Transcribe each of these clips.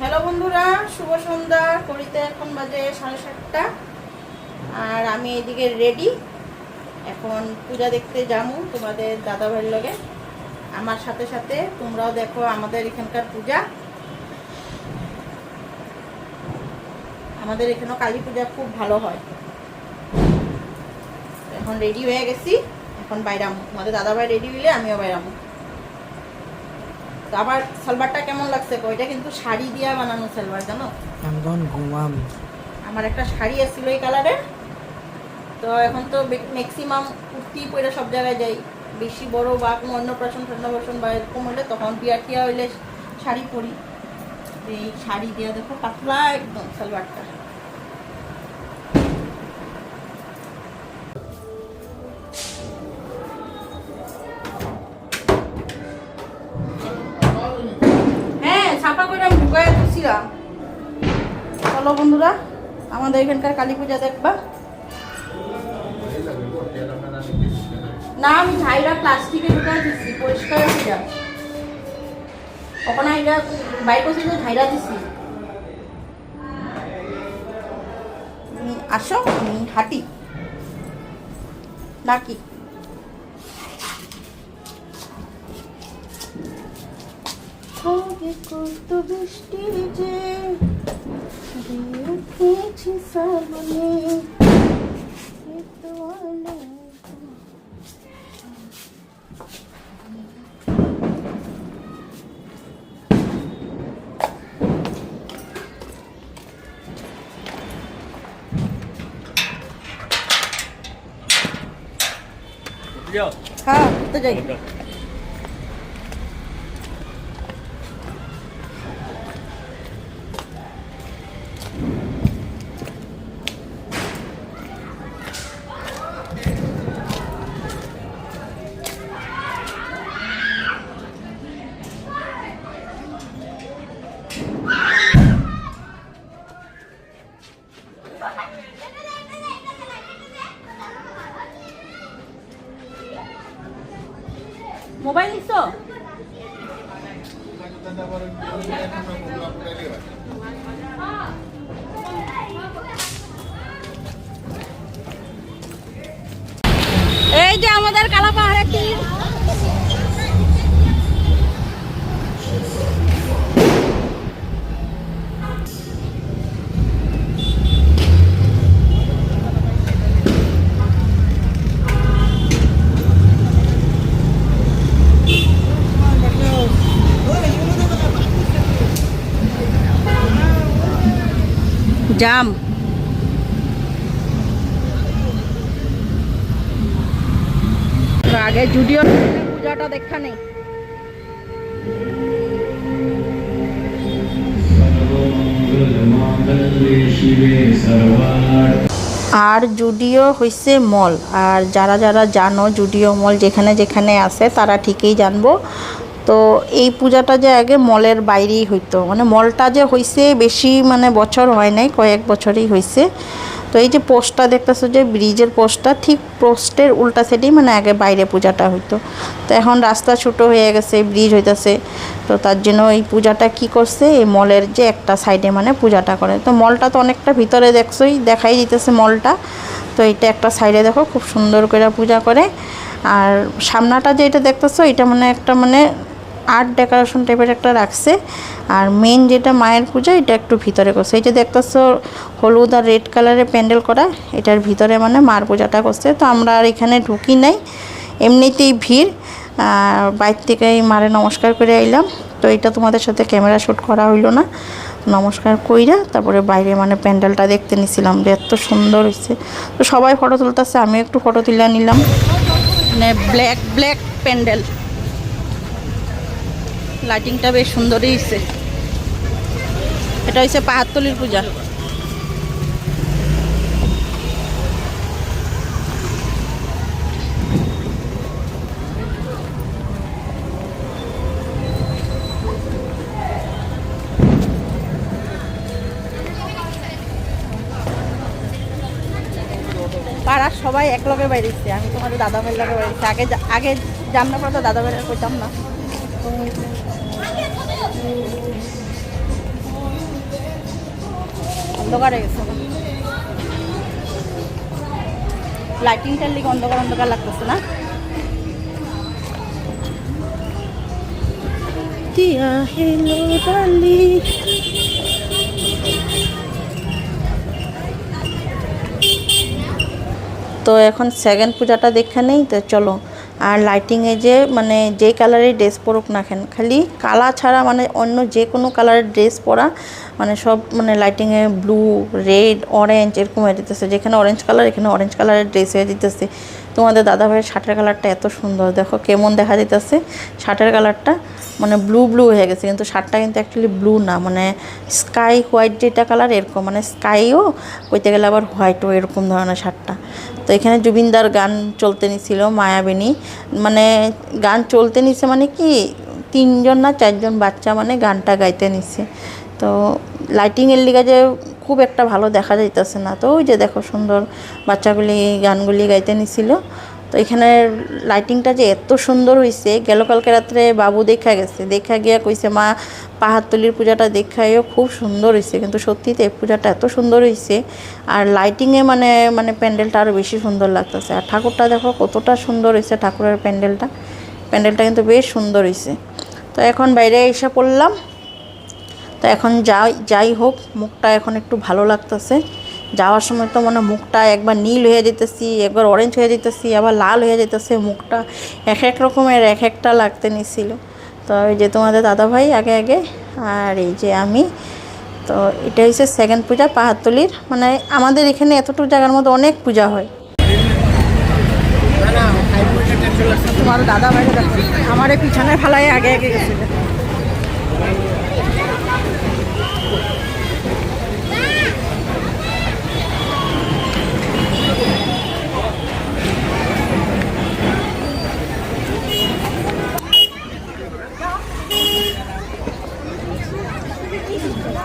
Hello বন্ধুরা, শুভ সন্ধ্যা। করিতে এখন বাজে সাড়ে সাতটা। আর আমি এদিকে রেডি এখন পূজা দেখতে যাব তোমাদের দাদা ভাইয়ের লগে। আমার সাথে সাথে তোমরাও দেখো আমাদের এখানকার পূজা। আমাদের এখানেও কালী পূজা খুব ভালো হয়। এখন রেডি হয়ে গেছি। এখন বাইরামু তোমাদের দাদা ভাই রেডি হইলে আমিও বাইরামু তো আবার সালবারটা কেমন লাগছে? এটা কিন্তু শাড়ি দিয়া বানানো সালবার জানো? আমি তখন ঘুমাম আমার একটা শাড়ি আসছিল এই কালারের। তো এখন তো ম্যাক্সিমাম কুর্তি পরে সব জায়গায় যাই। বেশি বড় বা কোনো অন্নপ্রাশন ঠান্ডাপ্রাশন বা এরকম হলে তখন বিয়া টিয়া হইলে শাড়ি পরি। এই শাড়ি দিয়া দেখো পাতলা একদম সালবারটা আমাদের এখানকার কালী পূজা দেখবা। না, আমি ঝাইরা প্লাস্টিকে ঢুকাই দিচ্ছি পরিষ্কার পূজা ওখানে আইরা বাইক করছি যে ঝাইরা দিচ্ছি আসো, আমি হাঁটি। নাকি হবে কত বৃষ্টি যে দিয়ে উঠেছি শ্রাবণে এতোয়ালা হ্যাঁ তো যাই মোবাইল Ah! জাম। আগে জুডিও পূজাটা দেখা নেই। আর জুডিও হইছে মল। আর যারা যারা জানো জুডিও মল যেখানে যেখানে আছে, তারা ঠিকই জানব। তো এই পূজাটা যে আগে মলের বাইরেই হইতো। মানে মলটা যে হইছে বেশি মানে বছর হয় নাই, কয়েক বছরই হয়েছে তো এই যে পোস্টটা দেখতেছো যে ব্রিজের পোস্টটা, ঠিক পোস্টের উল্টা সাইডেই মানে আগে বাইরে পূজাটা হইতো। তো এখন রাস্তা ছোটো হয়ে গেছে, ব্রিজ হইতেছে। তো তার জন্য এই পূজাটা কি করছে, এই মলের যে একটা সাইডে মানে পূজাটা করে। তো মলটা তো অনেকটা ভিতরে দেখছোই, দেখাই দিতেছে মলটা। তো এটা একটা সাইডে দেখো, খুব সুন্দর করে পূজা করে। আর সামনাটা যে এটা দেখতেছো, এটা মানে একটা মানে আর্ট ডেকোরেশন টাইপের একটা রাখছে। আর মেন যেটা মায়ের পূজা, এটা একটু ভিতরে করছে। এই যে দেখতেছো, হলুদ আর রেড কালারের প্যান্ডেল করা, এটার ভিতরে মানে মার পূজাটা করছে। তো আমরা আর এখানে ঢুকি নাই। এমনিতেই ভিড়। বাইর থেকে মারে নমস্কার করে আইলাম। তো এটা তোমাদের সাথে ক্যামেরা শ্যুট করা হইল না। নমস্কার কইরা তারপরে বাইরে মানে প্যান্ডেলটা দেখতে নিছিলাম যে এত সুন্দর হয়েছে তো সবাই ফটো তুলতেছে আমি একটু ফটো তুলে নিলাম। মানে ব্ল্যাক ব্ল্যাক প্যান্ডেল। লাইটিংটা বেশ সুন্দরই হয়েছে এটা হচ্ছে পাহাড়তলির পূজা। পাড়ার সবাই এক লগে বাইরেছে, আমি তোমাদের দাদা ভাইয়ের লগে বাইরেছি। আগে আগে জানলে পরে তো দাদা ভাইয়ের কইতাম না। অন্ধকার হয়ে গেছে। লাইটিংটার লিগে অন্ধকার অন্ধকার লাগতেছে না? দিয়া হেলো তো এখন সেকেন্ড পূজাটা দেখে নেই, তো চলো। আর লাইটিংয়ে যে মানে যে কালারের ড্রেস পরুক না কেন, খালি কালা ছাড়া মানে অন্য যে কোনো কালারের ড্রেস পরা মানে সব মানে লাইটিংয়ে ব্লু রেড অরেঞ্জ এরকম হয়ে যেতেছে। যেখানে অরেঞ্জ কালার এখানে অরেঞ্জ কালারের ড্রেস হয়ে যেতেছে। তোমাদের দাদা ভাইয়ের শার্টের কালারটা এত সুন্দর। দেখো কেমন দেখা যেতেছে। শার্টের কালারটা মানে ব্লু ব্লু হয়ে গেছে। কিন্তু শার্টটা কিন্তু অ্যাকচুয়ালি ব্লু না। মানে স্কাই হোয়াইট যেটা কালার এরকম। মানে স্কাইও কইতে গেলে আবার হোয়াইটও এরকম ধরনের শার্টটা। তো এখানে জুবিনদার গান চলতে নিছিল, মায়াবিনী। মানে গান চলতে নিছে মানে কি? তিনজন না চারজন বাচ্চা মানে গানটা গাইতে নিছে। তো লাইটিংয়ের লিগে যে খুব একটা ভালো দেখা যাইতেছে না। তো ওই যে দেখো সুন্দর বাচ্চাগুলি গানগুলি গাইতে নিছিল। তো এখানে লাইটিংটা যে এত সুন্দর হয়েছে গেল কালকে রাত্রে বাবু দেখা গেছে। দেখা গিয়া কইছে, মা, পাহাড়তলির পূজাটা দেখাইও খুব সুন্দর হয়েছে কিন্তু সত্যিতে পূজাটা এত সুন্দর হয়েছে আর লাইটিংয়ে মানে মানে প্যান্ডেলটা আরও বেশি সুন্দর লাগতেছে। আর ঠাকুরটা দেখো কতটা সুন্দর হয়েছে ঠাকুরের প্যান্ডেলটা। প্যান্ডেলটা কিন্তু বেশ সুন্দর হয়েছে তো এখন বাইরে এসে পড়লাম। তো এখন যাই যাই হোক, মুখটা এখন একটু ভালো লাগতেছে। যাওয়ার সময় তো মানে মুখটা একবার নীল হয়ে যেতেছি, একবার অরেঞ্জ হয়ে যেতেছি, আবার লাল হয়ে যেতেছে, মুখটা এক এক রকমের, এক একটা লাগতে নিছিল। তো এই যে তোমাদের দাদা ভাই আগে আগে, আর এই যে আমি, তো এটা হচ্ছে সেকেন্ড পূজা পাহাড়তলির মানে আমাদের এখানে এতটুকু জায়গার মধ্যে অনেক পূজা হয়। তোমার দাদা ভাই আমার পিছনে ফেলাই আগে আগে গেছিল।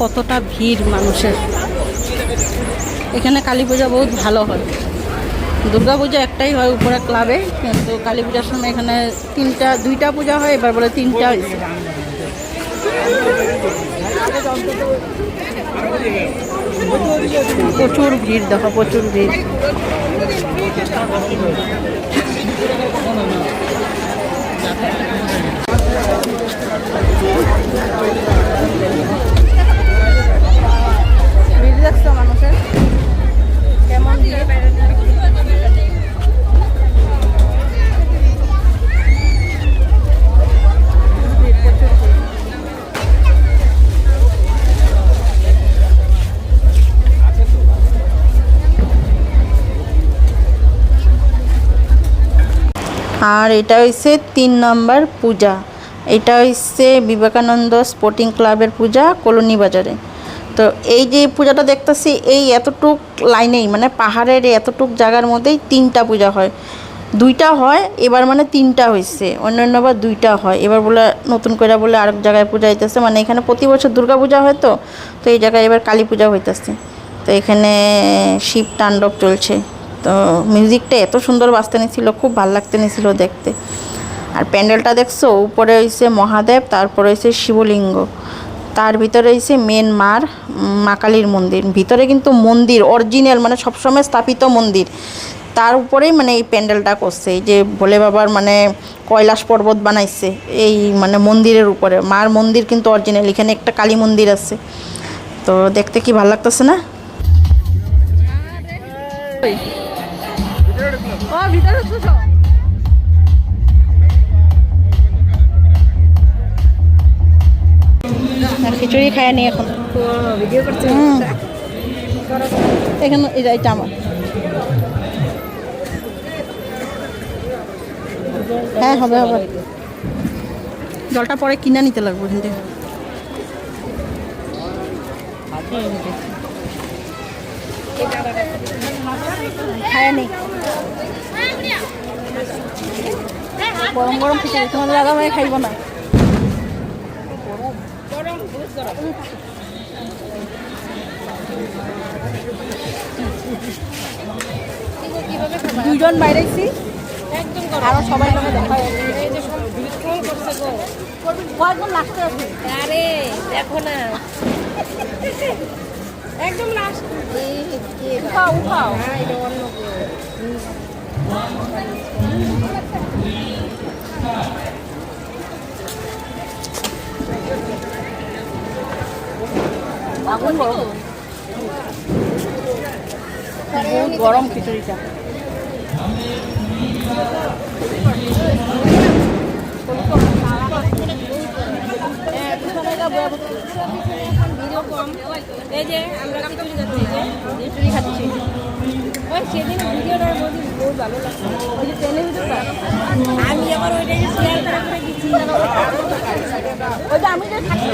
কতটা ভিড় মানুষের। এখানে কালী পূজা বহুত ভালো হয়। দুর্গা পূজা একটাই হয় উপরে ক্লাবে কিন্তু কালী পূজার সময় এখানে তিনটা, দুইটা পূজা হয়, এবার বলে তিনটা হয়েছে। প্রচুর ভিড়, দেখো, প্রচুর ভিড়। আর এটা হচ্ছে তিন নম্বর পূজা। এটা হচ্ছে বিবেকানন্দ স্পোর্টিং ক্লাবের পূজা কলোনি বাজারে। তো এই যে পূজাটা দেখতেছি, এই এতটুক লাইনেই মানে পাহাড়ের এতটুক জায়গার মধ্যেই তিনটা পূজা হয়। দুইটা হয়, এবার মানে তিনটা হয়েছে অন্যান্য আবার দুইটা হয়। এবার বলে, নতুন করে বলে আরেক জায়গায় পূজা হইতেছে। মানে এখানে প্রতি বছর দুর্গা পূজা হয় তো তো এই জায়গায় এবার কালী পূজা হইতেছে। তো এখানে শিব তাণ্ডব চলছে। তো মিউজিকটা এত সুন্দর বাজতে নিছিল, খুব ভালো লাগতে নিছিল দেখতে। আর প্যান্ডেলটা দেখছ? উপরে হয়েছে মহাদেব, তারপরে হয়েছে শিবলিঙ্গ। তার ভিতরে হয়েছে মেন মার মা কালীর মন্দির। ভিতরে কিন্তু মন্দির অরিজিনাল মানে সবসময় স্থাপিত মন্দির। তার উপরেই মানে এই প্যান্ডেলটা করছে। এই যে ভোলে বাবার মানে কৈলাস পর্বত বানাইছে, এই মানে মন্দিরের উপরে। মার মন্দির কিন্তু অরিজিনাল এখানে একটা কালী মন্দির আছে। তো দেখতে কি ভালো লাগতেছে না? আর খিচুড়ি খায় নি এখন। হুম। এটা আমার। হ্যাঁ হবে হবে। জলটা পরে কিনে নিতে লাগবে এখান নেই গরম গরম খিচুড়ি তোমাদের দাদা ভাই খাইব না। দুজন বাইরেছি আরও সবাই লোকে দেখা কয়েকজন লাস্টে আরে দেখো না। একদম লাস্ট উঠাও উঠাও। গরম খিচুড়িটা। ভিড়ও কম। এই যে আমরা খিচুড়ি খাচ্ছি যে খিচুড়ি খাচ্ছি। ওই সেদিন বহুত ভালো লাগছে। ওই যে আমি আবার ওইটাকে শেয়ার করে করে দিচ্ছি ওইটা আমি যে থাকি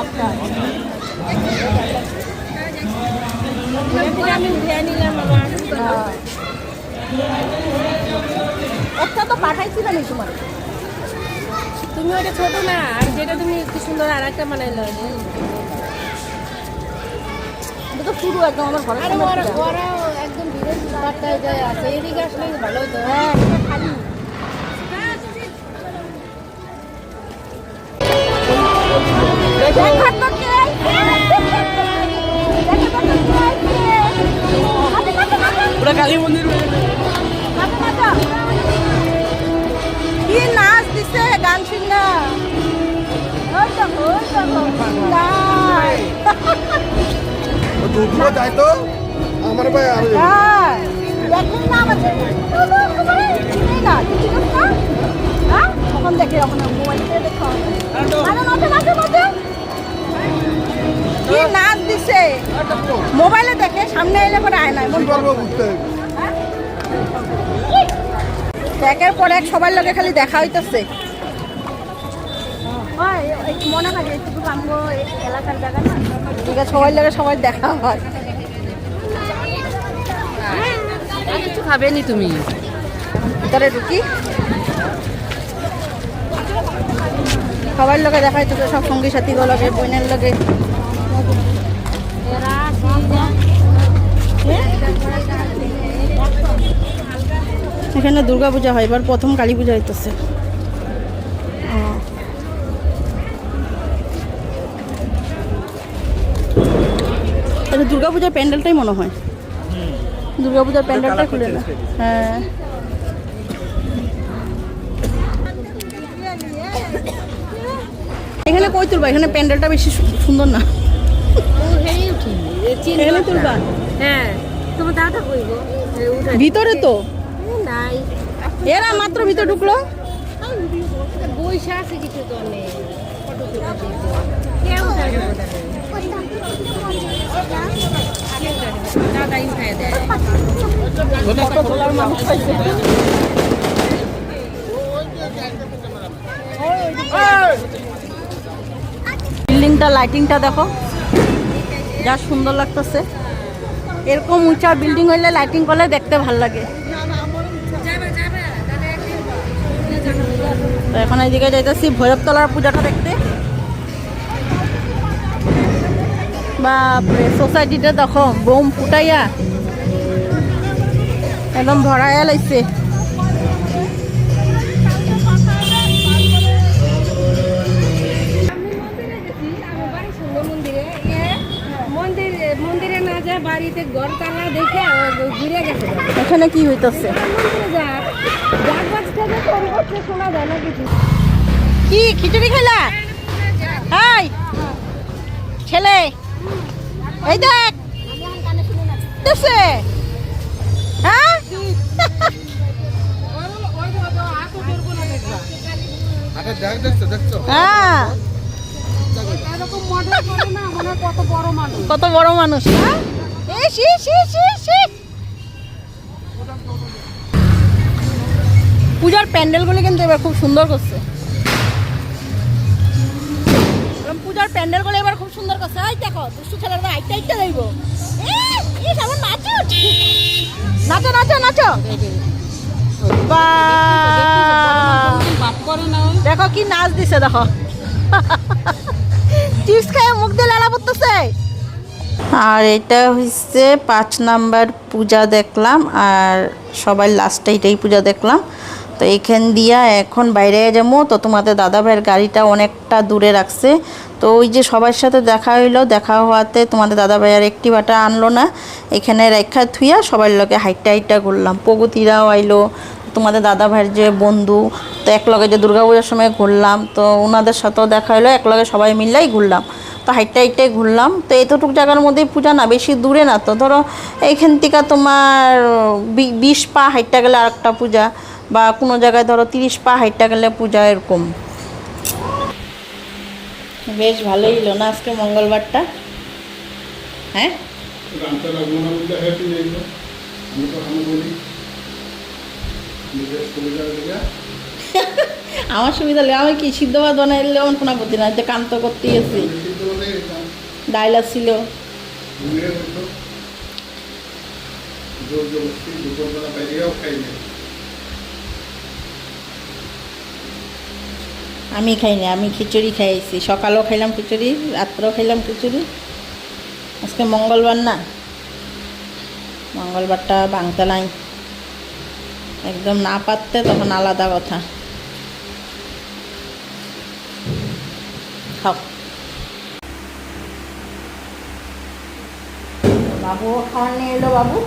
আচ্ছা। আমি নিলাম আমার একটা তো পাঠাইছিল না তোমার? তুমি ওইটা ছোট না, আর যেটা তুমি কি সুন্দর আর একটা বানাইলো এটা তো শুরু একদম আমার ঘরের সামনে একদম ভিড়ের পাত্তায় যায় আছে এদিকে আসলে ভালো হতো হ্যাঁ। খালি কে নাচ দিছে গান তো? আমার ভাই হ্যাঁ, না, হ্যাঁ? তখন দেখে যখন মোবাইল থেকে দেখো। আরে মাঝে, মাঝে, মাঝে। কি নাচ দিছে? মোবাইলে দেখে সামনে এলে পরে আয় না কি করব বুঝতে? একের পর এক সবার লোকে খালি দেখা হইতেছে। মনে হয় এলাকার জায়গা না? ঠিক আছে সবাই লোকে সবাই দেখা হয়। কিছু খাবে নি তুমি? ভিতরে ঢুকি। সবার লোকে দেখা হইতেছে সব সঙ্গী সাথী লগে বোনের লগে এখানে দুর্গা পূজা হয় এবার প্রথম কালী পূজা হইতেছে। এটা দুর্গা পূজার প্যান্ডেলটাই মনে হয়। দুর্গা পূজার প্যান্ডেলটা খুলে না। হ্যাঁ এখানে কই তুলবা? এখানে প্যান্ডেলটা বেশি সুন্দর না। এখানে তুলবা? হ্যাঁ। তোমার দাদা কইব ভিতরে তো। নাই। এরা মাত্র ভিতরে ঢুকলো? আছে কিছু তো নেই বিল্ডিংটা লাইটিংটা দেখো। যা সুন্দর লাগতেছে। এরকম উঁচা বিল্ডিং হইলে লাইটিং করলে দেখতে ভালো লাগে। এখন এইদিকে যাইতেছি ভৈরবতলার পূজাটা দেখতে। বাপরে সোসাইটিটা দেখো বোম ফুটাইয়া একদম ভরাইয়া লাইছে। এখানে কি হইতেছে? কি খিচুড়ি খেলা হাই! ছেলে! এই দেখ। দেখছে হ্যাঁ? হ্যাঁ। কত বড় মানুষ হ্যাঁ। পূজার প্যান্ডেলগুলি কিন্তু এবার খুব সুন্দর করছে। পূজার প্যান্ডেলগুলো এবার খুব সুন্দর করছে। এই দেখো, দুষ্টু ছেলেরা আইটা আইটা যাইব। নাচো। নাচো নাচো দেখো কি নাচ দিছে, দেখো। চিপস খেয়ে মুখ দিয়ে লালা পড়তেছে। আর এটা হচ্ছে পাঁচ নাম্বার পূজা দেখলাম, আর সবাই লাস্টে এটাই পূজা দেখলাম। তো এখান দিয়া এখন বাইরে যাব। তো তোমাদের দাদা ভাইয়ের গাড়িটা অনেকটা দূরে রাখছে। তো ওই যে সবার সাথে দেখা হইল, দেখা হওয়াতে তোমাদের দাদা ভাই আর একটি বাটা আনলো না। এখানে রেখা থুইয়া সবার লোকে হাইটটা হাইটটা করলাম প্রগতিরাও আইলো, তোমাদের দাদা ভাইয়ের যে বন্ধু, তো এক লগে যে দুর্গাপূজার সময় ঘুরলাম, তো ওনাদের সাথেও দেখা হলো এক লগে সবাই মিললেই ঘুরলাম। তো হাইটটা হাইটটাই ঘুরলাম। তো এতটুকু জায়গার মধ্যেই পূজা না, বেশি দূরে না। তো ধরো এইখান থেকে তোমার বিশ পা হাইটটা গেলে আর একটা পূজা। বা কোনো জায়গায় ধরো তিরিশ পা হাইটটা গেলে পূজা এরকম। বেশ ভালোই হলো না আজকে মঙ্গলবারটা? হ্যাঁ? আমার সুবিধা লাগে আমি কি সিদ্ধ ভাত বানাইলে আমার কোনো আপত্তি না যে কান্ত করতে গেছি হলে ডাইল ছিল জোর জবরদস্তি দুপুরবেলা বাইরেও খাই না আমি খাইনি আমি খিচুড়ি খাইছি। সকালেও খাইলাম খিচুড়ি, রাত্রেও খাইলাম খিচুড়ি। আজকে মঙ্গলবার না। মঙ্গলবারটা ভাঙতে নাই। একদম না পারতে তখন আলাদা কথা। খাও। বাবুও খাওয়া নিয়ে এলো বাবু।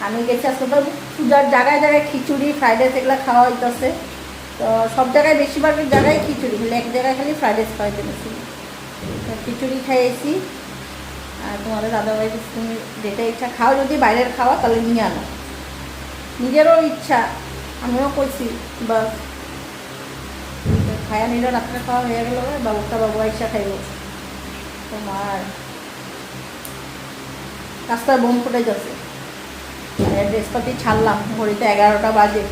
আমি গেছি আজকে তো পূজার জায়গায় জায়গায় খিচুড়ি, ফ্রাইড রাইস এগুলো খাওয়া হইতেছে। তো সব জায়গায় বেশিরভাগ জায়গায় খিচুড়ি খালি এক জায়গায় খালি ফ্রাইড রাইস গেছি তো খিচুড়ি খাইয়েছি আর তোমাদের দাদাভাই তুমি যেটা ইচ্ছা খাও, যদি বাইরের খাওয়া, তাহলে নিয়ে আনো। নিজেরও ইচ্ছা, আমিও করছি, বাস। খায়া নিল, রাত্রে খাওয়া হয়ে গেল বাবুটা বাবু আইসা খাইব। তোমার রাস্তায় বোম ফুটে যাচ্ছে। ড্রেসপাতি ছাড়লাম, ঘড়িতে এগারোটা বাজে।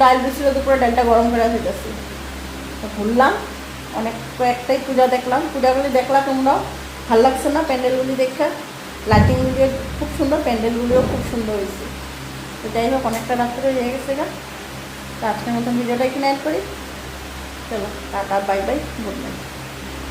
ডাল দিছিল দুপুরে, ডালটা গরম করে হইতেছে তো ঘুরলাম, অনেক কয়েকটাই পূজা দেখলাম। পূজাগুলি দেখলা তোমরাও? ভালো লাগছে না প্যান্ডেলগুলি দেখে? লাইটিংগুলিও খুব সুন্দর, প্যান্ডেলগুলিও খুব সুন্দর হয়েছে। তো যাই হোক, অনেকটা রাত্রে হয়ে গেছে গা। তো আজকের মতন ভিডিওটা এখানে অ্যাড করি। চলো, tata, bye bye good night